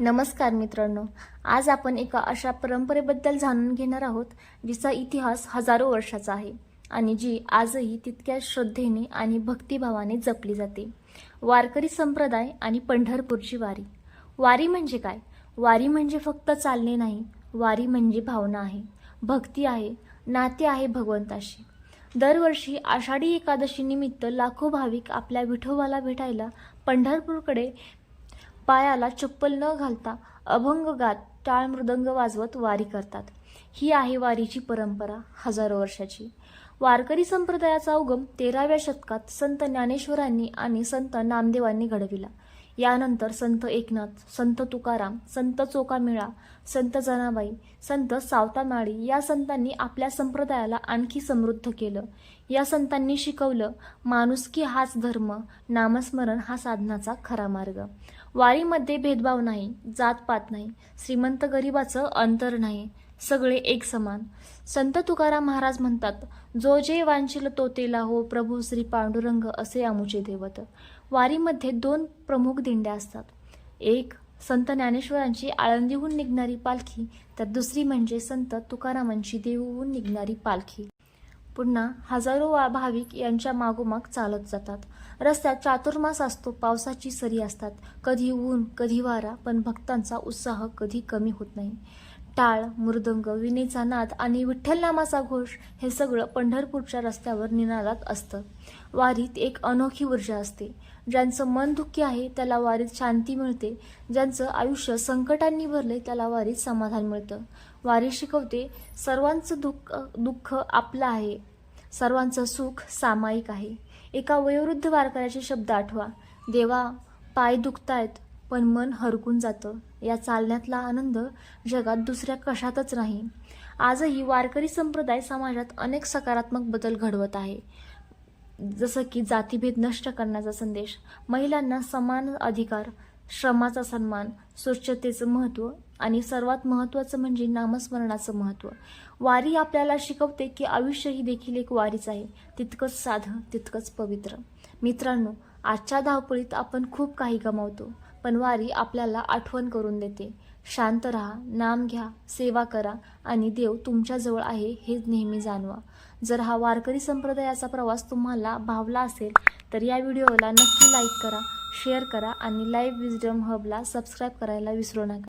नमस्कार मित्रांनो. आज आपण एका अशा परंपरेबद्दल जाणून घेणार आहोत जिचा इतिहास हजारो वर्षाचा आहे आणि जी आजही तितक्या श्रद्धेने आणि भक्तिभावाने जपली जाते. वारकरी संप्रदाय आणि पंढरपूरची वारी. वारी म्हणजे काय? वारी म्हणजे फक्त चालणे नाही वारी म्हणजे भावना आहे भक्ती आहे नाते आहे भगवंताशी. दरवर्षी आषाढी एकादशी निमित्त लाखो भाविक आपल्या विठोबाला भेटायला पंढरपूरकडे पायाला चप्पल न घालता अभंग गात टाळ मृदंग वाजवत वारी करतात. ही आहे वारीची परंपरा हजारो वर्षाची. वारकरी संप्रदायाचा उगम तेराव्या शतकात संत ज्ञानेश्वरांनी आणि संत नामदेवांनी घडविला. यानंतर संत एकनाथ संत तुकाराम संत चोकामेळा संत जनाबाई संत सावतामाळी या संतांनी आपल्या संप्रदायाला आणखी समृद्ध केलं. या संतांनी शिकवलं माणुसकी हाच धर्म नामस्मरण हा साधनाचा खरा मार्ग. वारीमध्ये भेदभाव नाही जातपात नाही श्रीमंत गरिबाचं अंतर नाही. सगळे एक समान. संत तुकाराम महाराज म्हणतात जो जे वांचिल तो तेला हो प्रभू श्री पांडुरंग असे आमुचे देवत. वारीमध्ये दोन प्रमुख दिंड्या असतात. एक संत ज्ञानेश्वरांची आळंदीहून निघणारी पालखी तर दुसरी म्हणजे संत तुकारामांची देहूहून निघणारी पालखी. पुन्हा हजारो वा भाविक यांच्या मागोमाग चालत जातात. रस्त्यात चातुर्मास असतो पावसाची सरी असतात. कधी ऊन कधी वारा पण भक्तांचा उत्साह कधी कमी होत नाही. टाळ मृदंग विणेचा नाद आणि विठ्ठलनामाचा घोष हे सगळं पंढरपूरच्या रस्त्यावर निनादात असतं. वारीत एक अनोखी ऊर्जा असते. ज्यांचं मन दुःखी आहे त्याला वारीत शांती मिळते. ज्यांचं आयुष्य संकटांनी भरले त्याला वारीत समाधान मिळतं. वारी शिकवते सर्वांचं दुःख दुःख आपलं आहे. सर्वांचं सुख सामायिक आहे. एका वयोवृद्ध वारकऱ्याचे शब्द आठवा. देवा पाय दुखतायत. पण मन हरकून जातं. या चालण्यातला आनंद जगात दुसऱ्या कशातच नाही. आजही वारकरी संप्रदाय समाजात अनेक सकारात्मक बदल घडवत आहे. जसं की जातीभेद नष्ट करण्याचा संदेश महिलांना समान अधिकार श्रमाचा सन्मान स्वच्छतेचं महत्त्व आणि सर्वात महत्त्वाचं म्हणजे नामस्मरणाचं महत्त्व. वारी आपल्याला शिकवते की आयुष्य ही देखील एक वारीच आहे. तितकंच साधं तितकंच पवित्र. मित्रांनो आजच्या धावपळीत आपण खूप काही गमावतो. पण वारी आपल्याला आठवण करून देते. शांत राहा नाम घ्या सेवा करा आणि देव तुमच्याजवळ आहे हे नेहमी जाणवा. जर हा वारकरी संप्रदायाचा प्रवास तुम्हाला भावला असेल तर या व्हिडिओला नक्की लाईक करा शेअर करा आणि लाईव्ह विजडम हबला सबस्क्राईब करायला विसरू नका.